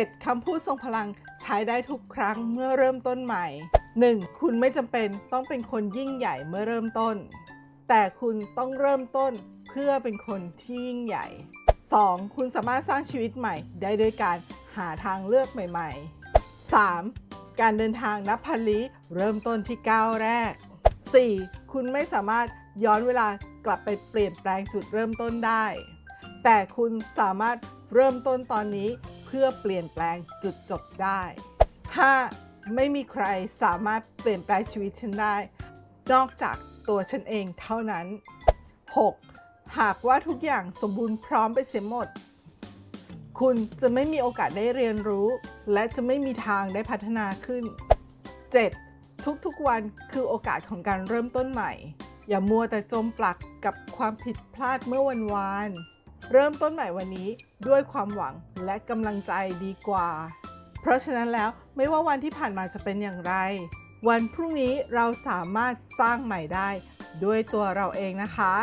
7. คำพูดทรงพลังใช้ได้ทุกครั้งเมื่อเริ่มต้นใหม่ 1. คุณไม่จำเป็นต้องเป็นคนยิ่งใหญ่เมื่อเริ่มต้น แต่คุณต้องเริ่มต้นเพื่อเป็นคนที่ยิ่งใหญ่ 2. คุณสามารถสร้างชีวิตใหม่ได้ด้วยการหาทางเลือกใหม่ๆ 3. การเดินทางนับพันลี้เริ่มต้นที่ก้าวแรก 4. คุณไม่สามารถย้อนเวลากลับไปเปลี่ยนแปลงจุดเริ่มต้นได้ แต่คุณสามารถเริ่มต้นตอนนี้ พื่อเปลี่ยนแปลงจุดจบได้ 5. ไม่มีใครสามารถเปลี่ยนแปลงชีวิตฉันได้ นอกจากตัวฉันเองเท่านั้น 6. หากว่าทุกอย่างสมบูรณ์พร้อมไปเสียหมด คุณจะไม่มีโอกาสได้เรียนรู้ และจะไม่มีทางได้พัฒนาขึ้น 7. ทุกๆวันคือโอกาสของการเริ่มต้นใหม่ อย่ามัวแต่จมปลักกับความผิดพลาดเมื่อวันวาน เริ่มต้นใหม่วันนี้ด้วยความหวังและกำลังใจดีกว่า เพราะฉะนั้นแล้วไม่ว่าวันที่ผ่านมาจะเป็นอย่างไร วันพรุ่งนี้เราสามารถสร้างใหม่ได้ด้วยตัวเราเองนะคะ